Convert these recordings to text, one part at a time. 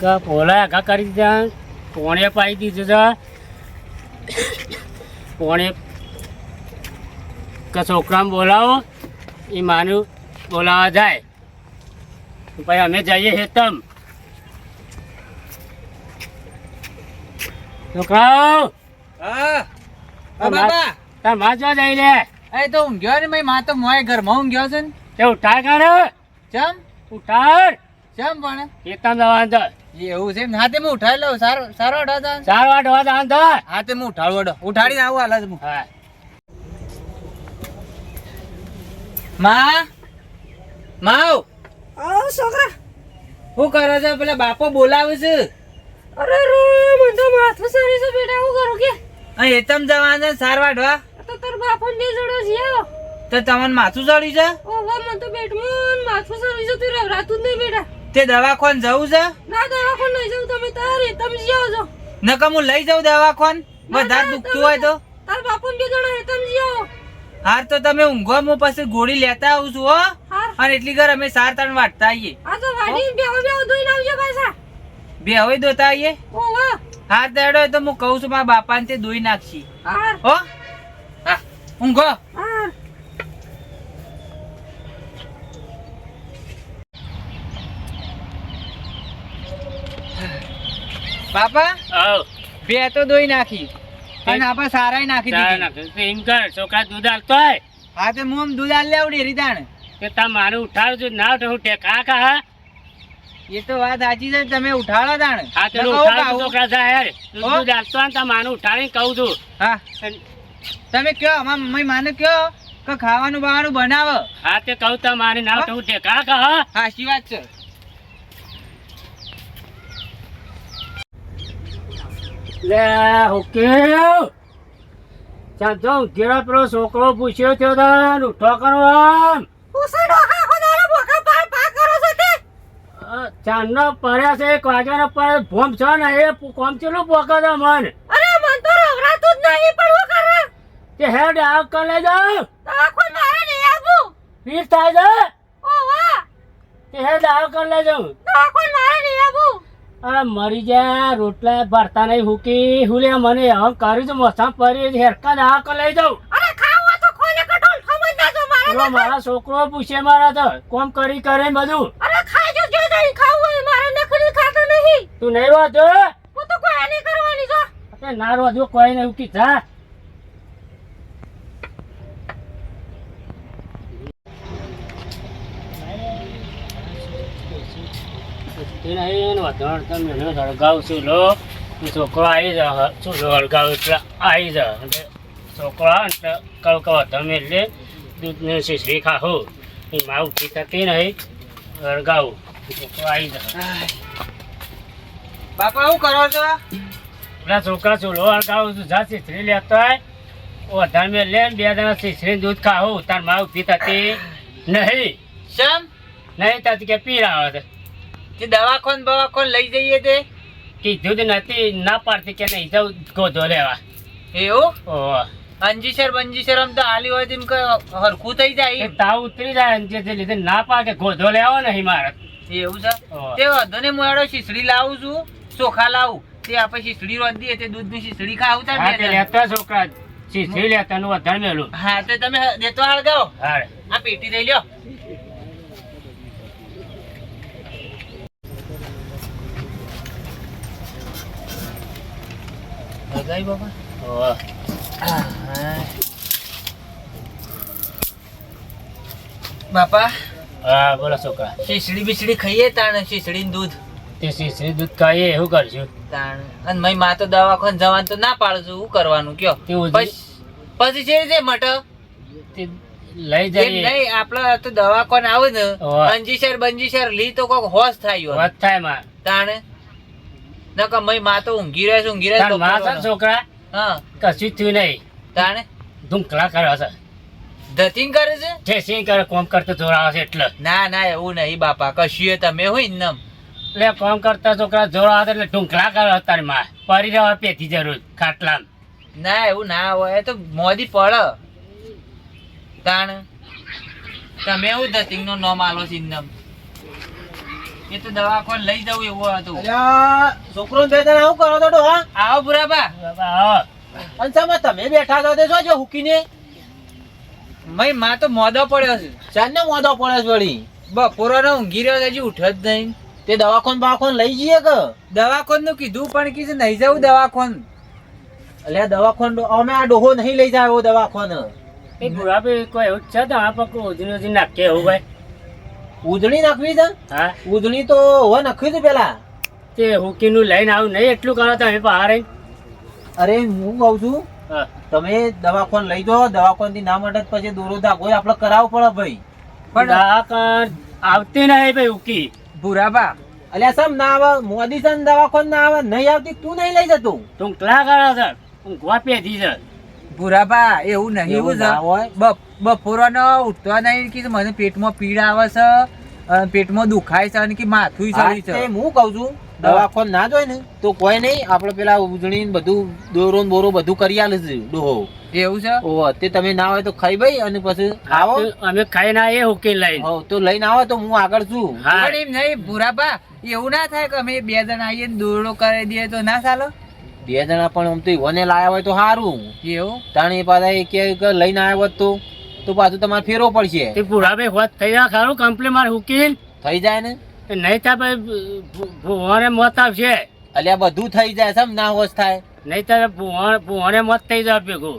કે પોલા આઘા કરી દીધા. પોણે પાઈ દીધું છે. પોણે કે છોકરાને બોલાવો. એ માનું બોલાવા જાય. ભાઈ અમે જઈએ હેતમ. છોકરાઓ. તારમાં જો જઈ લે. એ તો ઊંઘ્યો ને ભાઈ માં તો મોય ઘરમાં ઊંઘ્યો છે ને. તે ઉઠાય કાઢે ચમ? ઉઠાડ. ચમ પણ? હેતમ જવા એવું છે હાથે હું ઉઠાડી લઉં. સારો સારો અડાતા ચાર વાટ હોવા તો. હા હું ઉઠાડું ઉઠાડીને આવું હાલ જ હું હા. માં? માવ? આવો છોકરા. શું કરે છે? પેલા બાપો બોલાવે છે. અરે રે મને તો માથું સારી છે બેટા. હું કરું કે? અહીં એતમ જવાના છે સાર વાઢવા તો તાર બાપો ને જોડો જીયો તો તમને માથું ચડ્યું છે? ઓવા મને તો પેટમાં માથું સરી છે. તું રવરાતું જ નહીં બેટા. તે દવાખાન જવું છે? ના દવાખાન નહીં જવું. તમે તારે તમે જાઓ છો. નકર હું લઈ જાઉં દવાખાન? વધારે દુખતું હોય તો. તાર બાપુ બે જણા હે તમે જાઓ હાર તો તમે ઊંઘો હું પછી ગોળી લેતા આવું છું હો. અને એટલી ઘર અમે સાર ત્રણ વાટતા આવીએ. આ તો વાડી બે બેહો ધોઈને આવજો પાછા. બે હવે દોતા આવીએ? હાર દેડો તો હું કહું છું મારા બાપાને તે દોઈ નાખશી. હો. ઊંઘો. હાર બાપા? આવ. બે તો દોઈ નાખી. અને આપા સારાય નાખી દીધી. એમ કર છોકરા દૂધ આલતો હોય. હા તે હું દૂધ આલ લેવડી રીતાણ. કે તા મારું ઉઠાડજો ના ઉઠે હું ટેકા ખા એ તો વાત સાચી છે તમે ઉઠાડો તાણ. હા તો કાવું. છોકરા જાહેર દૂધ આલતો હોય ને તા માનું ઉઠાડીને કહું છું. હા. તમે કયો અમાર મમ્મી માને કયો કે ખાવાનું બાવાનું બનાવો? હા તે કહું તા મારે ના ઉઠે હું ટેકા ખા હા સાચી વાત છે. લે હુકેવ ચાલ જો ઘેરા પેલો છોકરો પૂછ્યો થયો તાન ઉઠો કરો આમ ઉસડો હા ખોદારો બોકા પાર પા કરો છો તે. ચાંદનો પડ્યા છે એક વાગ્યાનો પડે ભોમ છે ને એ કોમ ચેલું પોકે છે મન. અરે મન તો રવરાતું જ નહીં હું કરે? તે હેડ આવ કર લઈ જાવ આખો મારે નહીં આવું વીર થાય છે? વાહ. તે હેડ આવ કર લઈ જાઉં? આખો મારે નહીં આવવું. અરે મરી જાય રોટલા ભરતા નહીં હુકી. હુલે મને હમ કર્યું તો મોસમ પડી હેરકા જ આવ લઈ જાઉં. અરે ખાવા તો ખોલે કટોલ ખમજ ના જો મારે મારા છોકરો પૂછે મારા તો કોમ કરી કરે બધું. અરે ખાજો જે જઈ ખાવું હોય નખરી ખાતો નહીં. તું નહીં વાંધો હું તો કોઈ નહીં કરવાની જો. તે ના રોજો કોઈ નહીં ઉકી જા હળગાવું છું લો. છોકરો આવી જા શું હળગાવું એટલે આવી જા એટલે છોકરો ને એટલે કહું તમે એટલે દૂધને શીશરી ખાહો એ માં ઉઠી થતી નહીં. હળગાવું છોકરો આવી જા બાપા શું કરો છો? પેલા છોકરા ચૂલો હળગાવું છું જા શીશરી લેતો હોય વધારે મેં લે બે જણા શીશરી દૂધ ખાહું તારમાં ઉઠી થતી નહીં. શમ? નહીં થતી કે પીર આવે છે. તે દવાખાન બવાખાન લઈ જઈએ તે? કીધું જ નથી ના પાડતી કે નહીં જાઉં ગોધો લેવા. એવું? ઓહો. અંજીસર બંજીસર આમ તો હાલી હોય તેમ હરખું થઈ જાય તાવ ઉતરી જાય જે લીધે ના પાકે ગોધો લેવો નહીં મારે. એવું છે. તે વાંધો ને હું એડો શીસડી લાવું છું ચોખા લાવું. તે આપણે શીસડી રોજ તે દૂધની શીસડી ખાવું બે લેતા છોકરા શીશરી લેતા નું વધારે મેલું. હા તો તમે દેતો હળગાવો હા આ પેટી લઈ લ્યો. હળગાવી બાપા? બાપા હા બોલો છોકરા. શીશડી બીશડી ખાઈએ તાણ? શીશડી દૂધ? તે શીશડી દૂધ ખાઈએ એવું કરશું? તાણ. અને મયમાં તો દવાખાને જવાનું તો ના પાડું છું શું કરવાનું? કયો? પછી છે જે મટ તે લઈ જઈએ. નહીં આપડે તો દવાખાને આવે ને. અંજીસર બંજીસર લી તો કોક હોશ થાય હોશ થાયમાં તાણે? નકર મયમાં તો ઊંઘી રહે છે ઊંઘી રહે છે બપોરનો. છોકરા? હા. કશું થયું નહીં. તાણે? ધુંકલા કરે છે ધતિંગ કરે છે? ઠેસી કરે કોમ કરતો જોરાવે છે એટલે. ના ના એવું નહીં બાપા કશું તમે હોય ને એટલે કોમ કરતા છોકરા જોરાવે એટલે ઢુંકલા કરે તારી માં. પરી રહેવા પેથી જરૂર ખાટલા ના એવું ના હોય એ તો મોદી પડ. તાણ? તમે એવું ધતિંગ નો નોમ આલો છે એ તો દવાખાને લઈ જવું એવું હતું. અલ્યા છોકરો બે જણા આવું કરો તો હા? આવો બુરાબા. હા અને તમે તમે બેઠા છો? તે શું છે હુકીને? મયમાં તો મોદો પડ્યો છે. ચાંદને મોદો પડ્યો છે વળી? બપોરનો ઊંઘી રહ્યો છે, હજી ઉઠ્યો જ નહીં. તે દવાખોન બાવાખાન લઈ જઈએ કે? દવાખોનનું કીધું પણ કીધું નહીં જવું દવાખોન. અલ્યા દવાખોન અમે આ ડોહો નહીં લઈ જાય એવો દવાખોન. એ ગુલાબી કોઈ એવું જ છે તો આ પકડું ઉધરી ઉધરી નાખે એવું ભાઈ. ઉધણી નાખવી છે? હા? ઉધણી તો હવે નાખ્યું હતું પેલા. તે હુકીનું લઈને આવું નહીં એટલું કરો તમે બહાર. અરે હું કહું છું હા. તમે દવાખાન લઈ જાઓ દવાખાનથી ના મળે પછી દોરો ધાગો આપણે કરાવવો પડે ભાઈ. પણ દવાખાન આવતી નહીં ભાઈ હુકી. ભૂરાબા. અલ્યા સમ ના આવે મોદી સન દવાખાન ના આવે નહીં આવતી તું નહીં લઈ જતો. તું કલા કરો સર હું ગોવા પેધી છે. બુરાબા એવું નહીં એવું છે. બપોરનો ઉઠતો નહીં કે મને પેટમાં પીડ આવે છે પેટમાં દુખાય છે અને કે માથું તે છે. હું કહું છું દવાખાન ના જોય ને તો કોઈ નહીં આપણે પેલા ઉજળી બધું દોરો બોરો બધું કરી આલે છે ડોહો. એવું છે? ઓ તે તમે ના હોય તો ખાઈ ભાઈ અને પછી આવો. અમે ખાઈ ના એ ઓકે લઈ હો, તો લઈને આવો તો હું આગળ છું. પણ એમ નહીં બુરાબા એવું ના થાય કે અમે બે જણા આવીએ ને દોરડો કરી દઈએ તો ના ચાલો? બે જણા પણ આમ તો ઈવોને લાયા હોય તો સારું એવું? તાણી પાછા કે લઈને આવ્યો હોત તો તો પાછું તમારે ફેરવો પડશે. તે પૂરા ભાઈ હોત થઈ જાય ખરું કમ્પ્લેન મારે ઉકેલ. થઈ જાય ને? નહીં થાય ભાઈ ભુવાને મોત આવશે અલ્યા બધું થઈ જાય સમ ના હોશ થાય? નહીં થાય ભુવાને ભૂવાને મોત થઈ જાય ભેગું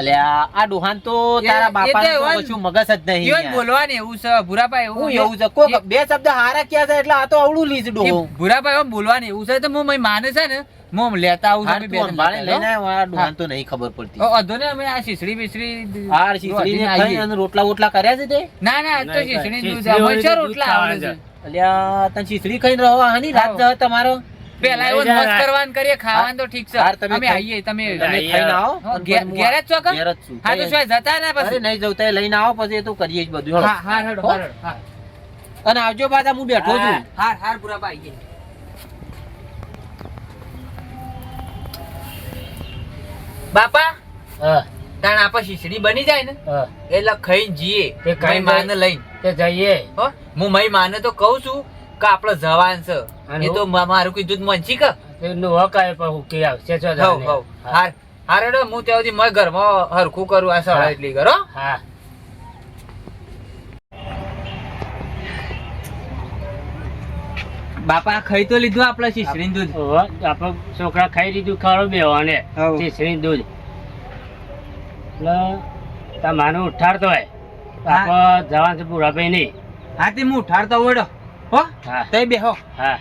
આ ડોહાન તો તારા બાપા તો કશું મગજ જ નહીં યાર. એવું છે ભુરાભાઈ એવું એવું છે? કોક બે શબ્દ હારા ક્યાં છે? એટલે આ તો અવળું લીધું ડોહો એ ભુરાભાઈ એમ બોલવાનું એવું છે તો હું માને છે ને આમ લેતા આવું છું હાર અમે તું બે જણા લઈને આવો. આવ્યો, આ તો નહીં ખબર પડતી. ઓ, વાંધો નહીં, અમે આ શીશડી બીસડી આ શીશડી ને ખાઈ અને રોટલા ઓટલા કર્યા છે તે? ના ના આ તો શીશડી દૂધ. શીસડી છે રોટલા આવે છે? ખાવાનું અલ્યા તને શીશડી ખાઈને રહો આની રાત જ તમારો? પેલા એવો મસ્ત કરવાન કરીએ ખાવાનું તો ઠીક છે. તમે અમે આવીએ તમે તમે. ખાઈને આવો ઘેર જ છો કે? ઘેર જ છું. હા તો શું જતા ને પછી? નહીં જવું લઈને આવો પછી એ તો કરીએ જ બધું. હા હા હેડો, હા. અને આવજો પાછા હું બેઠો છું. હાર હાર પૂરા આવીએ. બાપા હા. તાણ શીસડી બની જાય ને એટલે ખાઈને જઈએ મય માને લઈને. તે જઈએ. હો હું મય માને તો કહું છું કે આપણે જવાન છે. એ તો મારું કીધું મનસી કે. નું હકાય પણ કે આવશે? જો હાર હાર હું ત્યાં સુધી મય ઘરમાં હરખું કરું આ સળા હા. એટલી કરો હા. બાપા ખાઈ તો લીધું આપણે શીસડી દૂધ. આપણે છોકરા ખાઈ લીધું ખરો બેવાને. શીશડી દૂધ. એટલે તાર માનું ઉઠાડતો હોય. આપણે જવાનું છે પૂરાભાઈ નહીં હા તે હું ઉઠાડતો વડો હો તે બેહો. હા.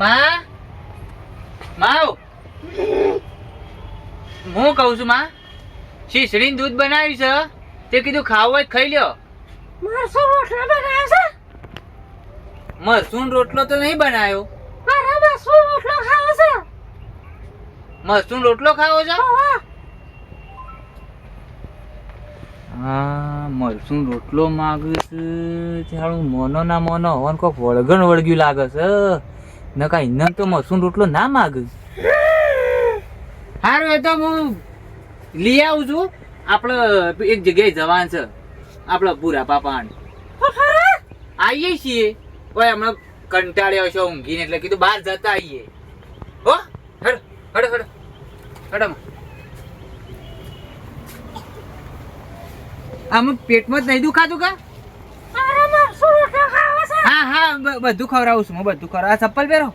માં? માવ? હું કહું છું માં? શીસડી દૂધ બનાવ્યું છે? તે કીધું ખાવું હોય ખાઈ લ્યો. મરસું રોટલો બનાવ્યો છે? મરસું રોટલો તો નહીં બનાવ્યો. મારે મરસું રોટલો ખાવો છે? મરસું રોટલો ખાવો છે? હા મરસું રોટલો માગે છે? ચાલું મોનો ના મોનો હોન કોક વળગણ વળગ્યું લાગે છે. નકા ઇન્દન તો મરસું રોટલો ના માગે. સારું એ તો હું લઈ આવું છું. આપણે એક જગ્યાએ જવાનું છે. આપણે પૂરા પાપાણ આવીએ છીએ. ઓય હમણાં કંટાળ્યો છો ઊંઘીને એટલે કીધું બહાર જતા આવીએ હો હડ હડ હડ. હડમ આમ. પેટમાં જ નહીં દુખાતું કા? હા હા બધું ખવડાવું છું હું બધું ખવડાવું. આ ચપ્પલ પહેરો.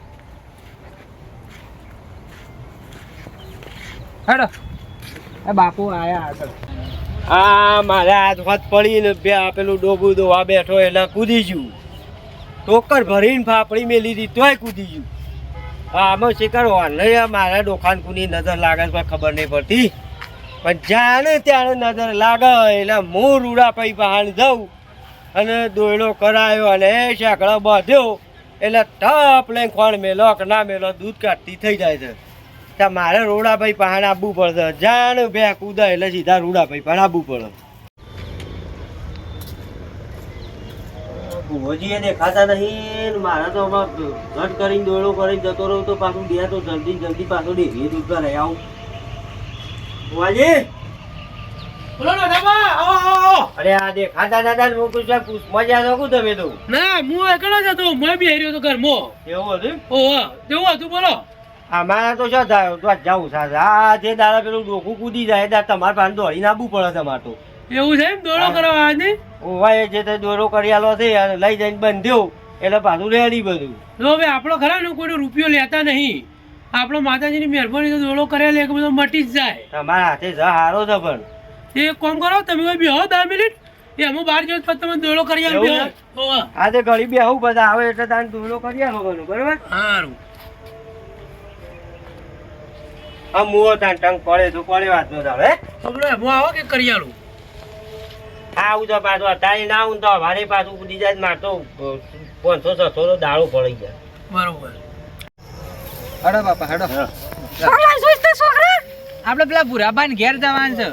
હેડો. આ બાપુ આયા આગળ. આ મારે હાથ હાથ પડીને પેલું ડોબું દોવા બેઠો એટલે કૂદી ગયું. ટોકર ભરીને ફાફડી મેલી લીધી તોય કૂદી ગયું. આમાં શિકાર નહીં મારા ડોખાન કુની નજર લાગે પણ ખબર નહીં પડતી. પણ જાણે ત્યારે નજર લાગે, એટલે હું રૂડા પૈ પહાડ જાઉં. અને દોયડો કરાયો અને એ શેકડો બાંધ્યો, એટલે ટપ લઈને ખોણ મેલો કે ના મેલો, દૂધ કાઢતી થઈ જાય છે. મારે રોડાભાઈ પહાડ આપવું પડશે. જાણ બે કૂદા એટલે સીધા રોડાભાઈ પહાડ આપવું પડે. ભુવોજીએ દેખાતા નહીં મારા તો આમાં ઘટ કરીને દોડો કરીને જતો રહું તો પાછું બે તો જલ્દી જલ્દી પાછો ડેરીએ દૂધ રહી આવું ભુવાજી! બોલો દાદા આવો આવો અરે આ દેખાતા દાદા ને મજા તો તમે તો? ના હું એકલો જ હતો મેં બી હેર્યો હતો ઘરમાં. એવું હતું ઓહો તેવું હતું બોલો. અમારા તો શું થાય? તો જવું સાથે આ જે દાડા પેલું ડોકું કૂદી જાય દા તમારે પાસે દોડી નાખવું પડે તમારે તો. એવું છે દોડો કરવા આજે ઓવા જે તે દોરો કરી આલો છે લઈ જઈને બંધ્યો. એટલે પાછું રેડી બધું. તો હવે આપણો ખરા ને કોઈ રૂપિયો લેતા નહીં. આપણો માતાજીની મહેરબાની તો દોડો કર્યા લે બધો મટી જ જાય. તમારા હાથે જ હારો છે પણ. એ કોમ કરો તમે કોઈ બેહો દસ મિનિટ. એ બાર જોત પછી તમે દોડો કરી આલો એવું બેહો. છે? ઓહો. આ તે ઘડી બેહું બધા આવે એટલે તારે દોરો કરી આલો બરોબર? હારું. આ મુઓ તાન ટંગ પડે તો પડે વાત નો આપણે હું? આવો કે કરી આલું આવું તો પાછું અત્યારે ના આવું તો મારે પાછું કૂદી જાય માર તો પાંચસો છસો નો દાડો પડી જાય. બરોબર. હડો બાપા હડો. આપણે પેલા ભૂરાબાન ઘેર જવાનું છે.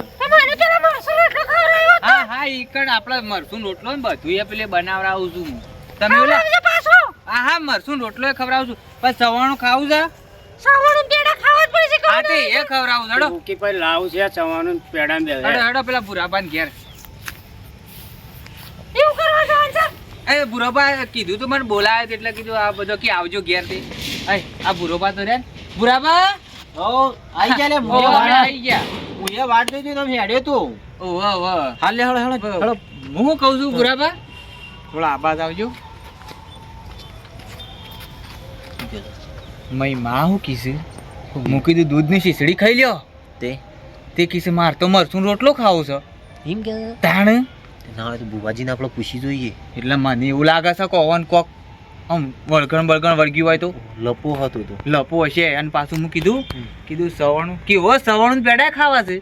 હા હા ઈકડ આપણે મરસું રોટલો ને બધું એ પેલે બનાવડાવું છું તમે ઓલા હા હા મરસું રોટલો એ ખવડાવું છું. પણ સવાણું ખાવું છે? પેડા ખાવા જ પડશે હા તે એ ખવડાવું હેડો. કે પર લાવ છે ચવાનું પેડા દે હેડો હેડો પેલા ભૂરાબાન ઘેર. એવું કરવા જવાનું છે? એ ભૂરોબા કીધું તો મને બોલાવે એટલે કીધું આ બધો કે આવજો ઘેરથી અય આ ભૂરોબા તો રે ભૂરાબા આઈ ગયા લે ઓ, આઈ ગયા. મુએ વાટ જોઈ તો હેડે તો. ઓહ વાહ હાલ લે હળો હળો હળો હું કહું છું ભુરાબા થોડા આબાદ આવજો. મયમાં હું કીધું? હું કીધું દૂધની શીસડી ખાઈ લ્યો. તે? તે કીધું માર તો મરચું રોટલો ખાવો છે. એમ કે? તાણ? ના તો બુવાજીને આપણે પૂછી જોઈએ. એટલે મને એવું લાગે છે કોવન કોક આમ વળગણ બળગણ વળગ્યું હોય તો લપો હતો તો. લપો હશે. અને પાછું હું કીધું કીધું સવાણું કેવો સવાણું પેડા ખાવા છે?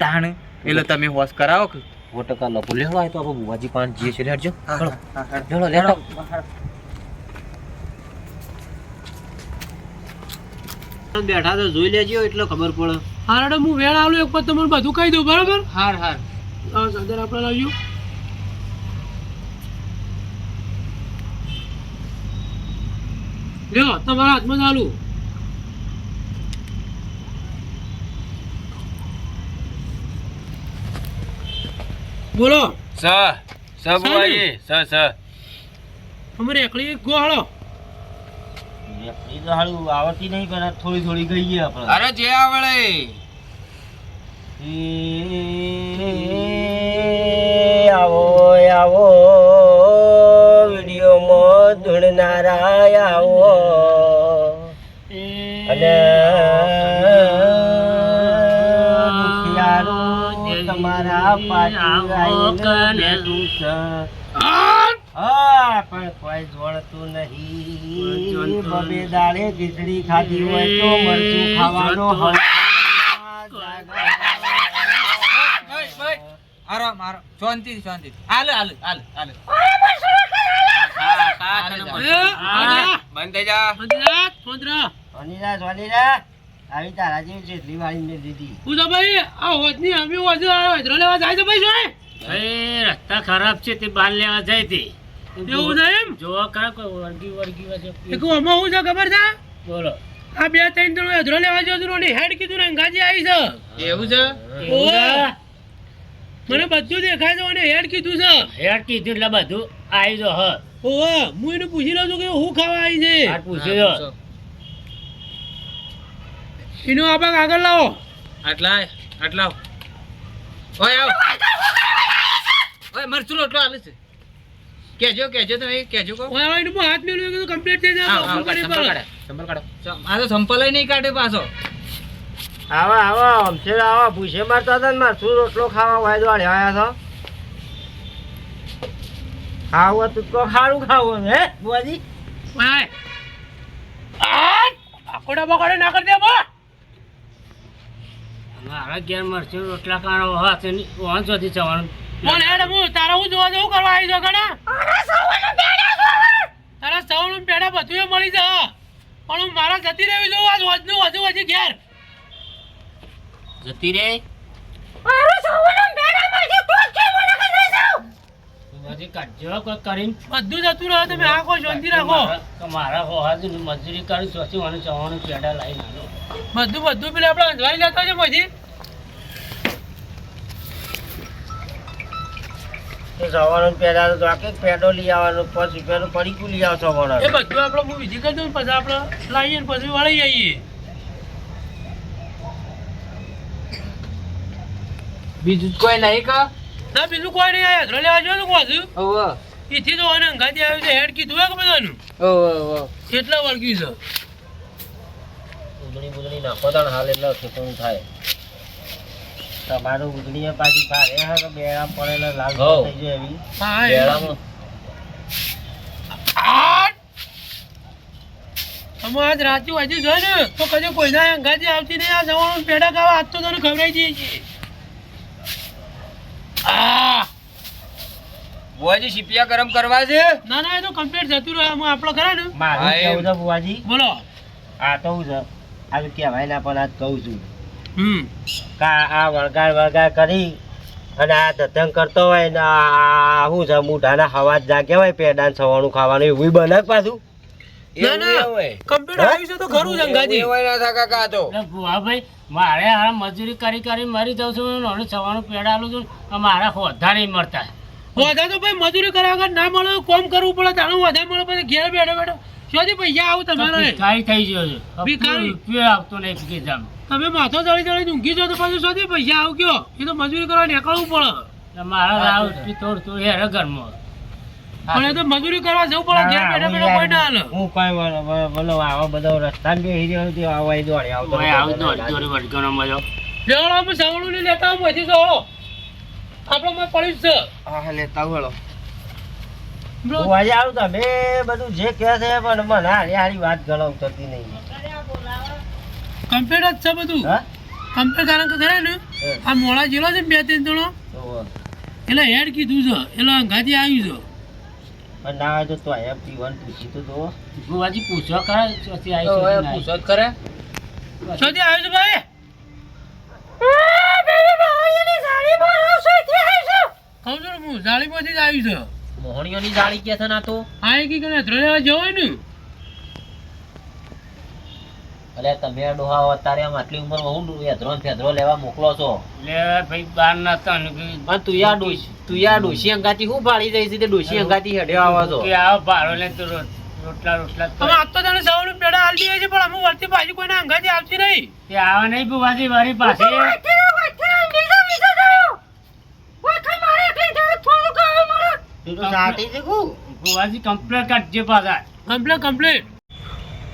તાણ? એટલે તમે હોશ કરાવો કે? સો ટકા લપો લેવા તો આપણે બુવાજી પાંચ જીએ છે લેડજો લેડો હેડો, લેવડો લેવડો બેઠા તો જોઈ લેજો એટલે ખબર પડે. હારડો હું વેળ આવું એક વખત તમને બધું કહી દઉં બરાબર? હાર હાર. આ આપણે લાવ્યું લ્યો તમારા હાથમાં ચાલુ બોલો. સ સ બુવાજી, સ સ અમારે એકલી ગોહાળો એ તો હાળું આવડતી નહીં પણ થોડી થોડી ગઈ આપણે. અરે જે આવડે. એ આવો આવો વિડીયોમાં ધૂણનારા આવો. અને દુખિયારો તમારા પાછા આવીને. હા પણ કોઈ જોડતું નહીં. બબે દાડે ખીચડી ખાધી હોય તો મરચું ખાવાનો આરો મારો શાંતિ શાંતિ હાલ હાલ હાલ હાલ. બંધ થઈ જા. સોનીરા સોનીરા આવી તારા જેવી જેટલી વાળી મેં દીધી હું તો ભાઈ આ હોજની અમે હોજ હજરો લેવા જાય છે ભાઈ શું એ રસ્તા ખરાબ છે તે બાર લેવા જાય તે. એવું છે એમ? જોવા કા કોઈ વર્ગી વર્ગી છે. એક આમાં હું છે ખબર છે? બોલો. આ બે ત્રણ જણ અધરો લેવા જો હતો ને હેડ કીધું ને ગાજી આવી છે. એવું છે? મને બધું દેખાય છે અને હેડ કીધું છે. હેડ કીધું એટલે બધું આવી જો હ. ઓહો હું એને પૂછી લઉં છું કે હું ખાવા આવી છે? આ પૂછી લો. એનો આપાક આગળ લાવો. આટલા આટલા. ઓય આવ. ઓય મરચું રોટલો આલે છે. કેજો કેજો તમે કેજો કો ઓય એનું હાથ મેળવ્યું કીધું કમ્પ્લીટ થઈ જાય સંપલ કાઢો. આ તો સંપલ નહીં કાઢે પાછો. આવા આવા અમથે આવા ભૂસે મારતા હતા ને માર શું રોટલો ખાવા વાયદો આડે આયા છો? ખાવું તું તો ખારું ખાવું હે બુઆજી? ઓય આ આકોડા બકોડા ના કરી દે બો. મારા ગેર મરચું રોટલા કાઢો હાથ વાંચોથી જવાનું. કોણ હેડ હું તારા હું જોવા જવું કરવા આવી જો ગણા? તારા સવણું પેડા બધું એ મળી જા પણ હું મારા જતી રહેવી જોઉં આજ વધનું વધુ હજી ઘેર. જતી રે બધું જતું રહે તમે આખો શાંતિ રાખો. મારા- મારા હોહાજી મજૂરી કરું સોચી મને જવાનું પેડા લાવી નાખો. બધું બધું પેલા આપણે અંજવારી લેતા છે પછી? એ સવારનો પેડા તો આખે પેડો લઈ આવવાનો પછી પેલું પડીકું લઈ આવો સવારનો એ બધું આપણે હું વિધિ કરી દઉં પછી આપણે લાવીએ ને પછી વળી આવીએ. બીજું કોઈ નહીં કા? ના બીજું કોઈ નહીં આયા ધ્રો લેવા જો તો કહું છું એથી તો આને ગાડી આવ્યું છે હેડ કીધું કે બધાનું? ઓહો ઓહો કેટલા વળગ્યું છે. ઉદણી બુદણી નાખો તાણ હાલ એટલે ખેતરું થાય. તમારું ઉગડીએ પાછી ભારે હા કે બેડા પડેલા લાલ થઈ જાય એવી. બેડામાં. અમે આજ રાતે વાંચી જોઈ ને? તો કદી કોઈના અંગાથી આવતી નહીં આ જવાનું. પેડા ખાવા આજ તો તને ખવડાવી દઈએ છીએ. આ! બોજી શીપિયા ગરમ કરવા છે? ના ના એ તો કમ્પ્લીટ જતું રહે આમાં આપણો ખરા ને? મારું કેવું છે બુવાજી બોલો. આ તો હું છે. આ કહેવાય ના પણ આજ કહું છું. કા આ વળગાડ વળગાડ કરી અને આ ધતંગ કરતો હોય ને આ શું છે મૂઢાના હવા જાગ્યા હોય પેડા સવારનું ખાવાનું એવું બને પાછું? મારે આ મજૂરી કરી કરી મરી જાઉં છું અને સવારનું પેડા આલું છું મારા હોદ્ધા નહીં મળતા. વધારે તો ભાઈ મજૂરી કરવા ના મળે કોમ કરવું પડે તાણું વધારે મળે પછી ઘેર બેઠો બેઠો. શોધી પૈસા આવું તમારે? ભિખારી થઈ ગયો છે. ભિખારી? રૂપિયો આવતો નહીં ગીધામાં તમે માથો ચડી ચડી ઊંઘી જો તો પછી શોધી પૈસા આવ ગયો એ તો મજૂરી કરવા નીકળવું પડે. મારા રાવ તોડ થોડું હેરે ઘરમાં. પણ એ તો મજૂરી કરવા જવું પડે ઘેર બેઠા બેઠા કોઈ ના હાલે. હું કઈ બોલો બોલો આવો બધો રસ્તા બે રહ્યો હતો આવો દોડી આવતો આવું દોડી દોડી મજો લેવડો અમે સાવણું ને લેતા આવું પછી જાઓ આપણો મેં પડ્યું છે. હા લેતા વળો. હું આજે આવું તમે બધું જે કહે છે પણ મને હારી હારી વાત ગણાવ થતી નહીં. કમ્પ્લીટ જ છે બધું. હા? કમ્પ્લીટ કારણ કે ખરા ને? આ મોડા જેલો છે બે ત્રણ જણો? તો એટલે હેડ કીધું છે. એટલે અંગાથી આવ્યું પણ ના હોય તો તો પીવાનું પૂછી તો જુઓ ભુવાજી પૂછો ખરા ચોથી આવી છે પૂછો જ ખરે. છે આવ્યું છે ભાઈ. કહું છું હું જાળીમાંથી જ આવ્યું છે. મોહણીઓની જાળી કે છે ના તો? આ કી કને ધ્રોયા જવાય ને. અલે તમે ડોહા અત્યારે આમ આટલી ઉંમરમાં હું ફેદરો ને ફેદરો લેવા મોકલો છો? લે ભાઈ બાર ના તન પણ તું યા ડોશ તું યા ડોશી અંગાથી હું ભાળી જઈ છે તે ડોશી અંગાથી હેડ્યો આવો છો? કે આ ભાડો લે તો રોટલા રોટલા તો આ તો તને સૌ પેડા જાય છે પણ અમે વર્તી પાછી કોઈને અંગાથી આવતી નહીં. તે આવા નહીં બુવાજી મારી પાસે. તું તો સાટી શીખું ભુવાજી કમ્પ્લેટ કાઢજે પાછા. કમ્પ્લીટ કમ્પ્લીટ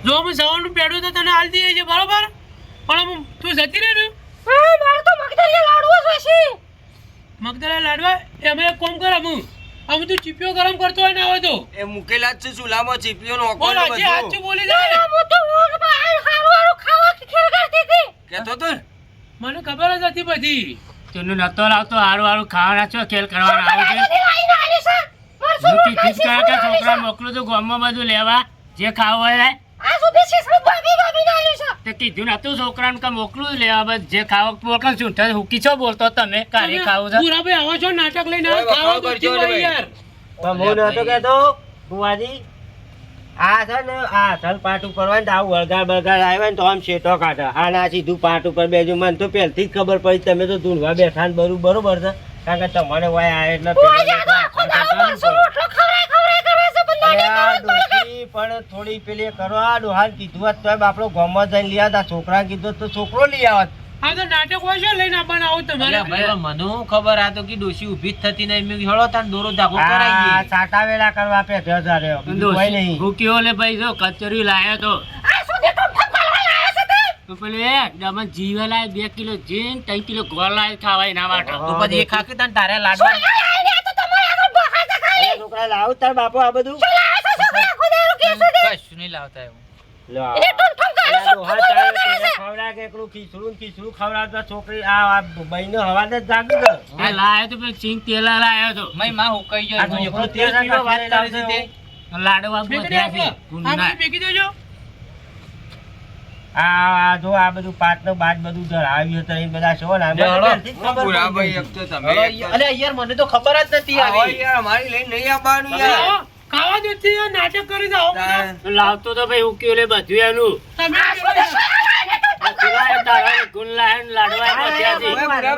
જો અમે સવારનું પેડું તો તને હાલ દઈએ છે બરોબર? પણ તું જતી રહે ને? મગદળા લાડવા એ અમે એક કોમ કર અમે. તું ચીપિયો ગરમ કરતો હોય ને આવે તો. એ મુકેલા જ છે ચૂલામાં ચીપીઓ નો બોલ આજે સાચું બોલી જાય? કેતો તો મને ખબર જ હતી બધી. તેનું નતો લાવતો હારું હારું ખાવાના છો ખેલ કરવાના આવે છે. તીથી જ કહ્યા છોકરા મોકલું તો ગામમાં બધું લેવા. જે ખાવા હોય લે. તે કીધું નતું છોકરાને કા મોકલું જ લેવા બસ જે ખાવ મોકલ છું તે હુકી છો બોલતો તમે? કારે ખાવ છો. પૂરા ભાઈ આવો છો નાટક લઈને આવો, ખાવ કરજો ભાઈ. યાર. તમો હું નતો કહેતો બુવાજી આ છે ને આ થલ પાટ ઉપર હોય ને તો આવું વળગાડ બળગાડ આવ્યા ને તો આમ શેટો કાઢે. આ ના સીધું પાટ ઉપર બેજો. મને તો પહેલથી જ ખબર પડી તમે તો ધૂંઢવા બેઠા ને બરું બરોબર છે. કારણ કે તમારે વાય આવે એટલે તો આ પણ થોડી પેલી કરો આ ડોહાને કીધું હોત તોય બાપડો ગામમાં જઈને લઈ આવતા છોકરા કીધું તો છોકરો લઈ આવત. આ તો નાટક હોય છે લઈને આપવાના આવું તમારે. ભાઈ મને હું ખબર આ તો કે ડોશી ઊભી જ થતી નહીં મેં હેળો તાન દોરો ધાગો આ કરાવીએ સાટા વેલા કરવા પે ધ્યો ધાર્યો કોઈ નહીં. હું કયો લે ભાઈ જો કચોરી લાયો તો. તો? પેલું એ ડમન જીવે લાય બે કિલો જીન ત્રણ કિલો ગોળ લાય ખાવા એના માટે તું પછી એક ખાકી તાન તારે લાડવા છોકરા લાવ તાર બાપો આ બધું. કશું નહીં લાવતા એવું. લાડવા. આ જો આ બધું પાત નો બાદ બધું ધરાવ્યું હતું એ બધા છો ને આમાં હળો. પહેલથી ખબર ભાઈ એક તો તમે અરે યાર મને તો ખબર જ નથી આવો યાર અમારી લઈને નહીં આવવાનું યાર. ખાવા દેતી યાર નાટક કરી જાઓ લાવતો તો ભાઈ હું કયો લે બધું એનું. લાડવા બધ્યા છે ઓય પૂરા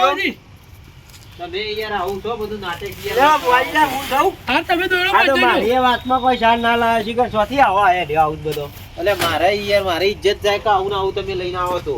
ભાઈ તમે યાર. આવો, છો બધું નાટક હું જાઉં હા તમે દોડો આ તો બાંધજો. મારી એ વાતમાં કોઈ શાન ના લાવે છે કે ચોથી આવો આયા આવું જ બધો એટલે મારે યાર મારી ઇજ્જત જાય કે આવું ને આવું તમે લઈને આવો તો